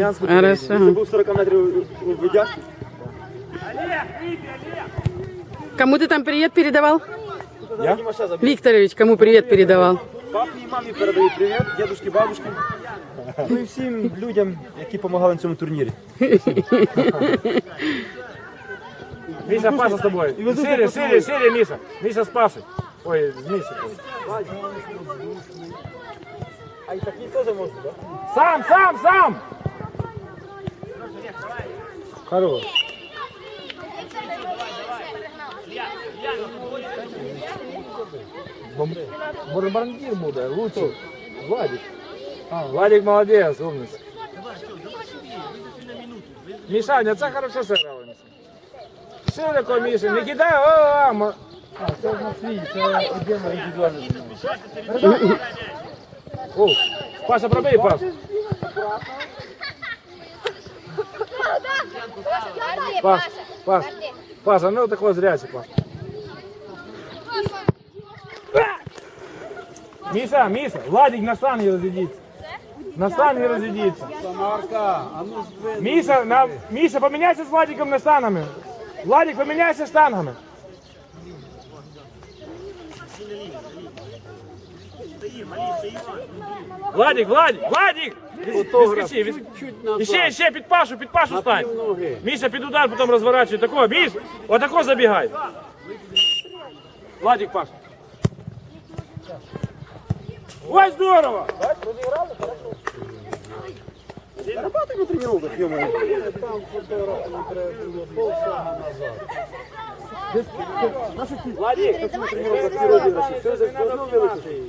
Хорошо. Це був 40 метрів видяжки. Кому ты там привет передавал? Я? Діма ще забіг. Викторович, кому привет передавал? Папі і мамі передаю привіт, дідушки, бабушки. Ну і всім людям, які допомагали на цьому турнірі. Миша, Паша с тобой. И воздушный Шире, поцелуй. шире, шире, Миша. Миша с Пашей. Ой, с Мишей. А і такі теж можна, так? Сам, сам, сам! Хорош. Бом- Бомбардир буде, лучше. Владик. А, Владик молодец, умница. Мишаня, це хорошо сыграла. Миша. Широко, Миша, не кидай, о, а, мо- А, це на свій, це отдельно індивідуально. О, Паша, пробей, Паша. Паш, Паш, Паша, ну такой зрячий, Паш. Миша, Миша, Владик на штанге разъедится. На штанге разъедится. Миша, на, Миша, поменяйся с Владиком на штангами. Владик, поменяйся штангами. Владик, Владик, Владик! Відскочи, від... Іще, ще під Пашу, під Пашу стань. Міша під удар, потім розворачує. Тако, Міш, отако забігай. Владик, Паш. Ой, здорово! Работай на тренувках, йому. Владик, Тренувках природі наші. Все, все, все, вилетіти.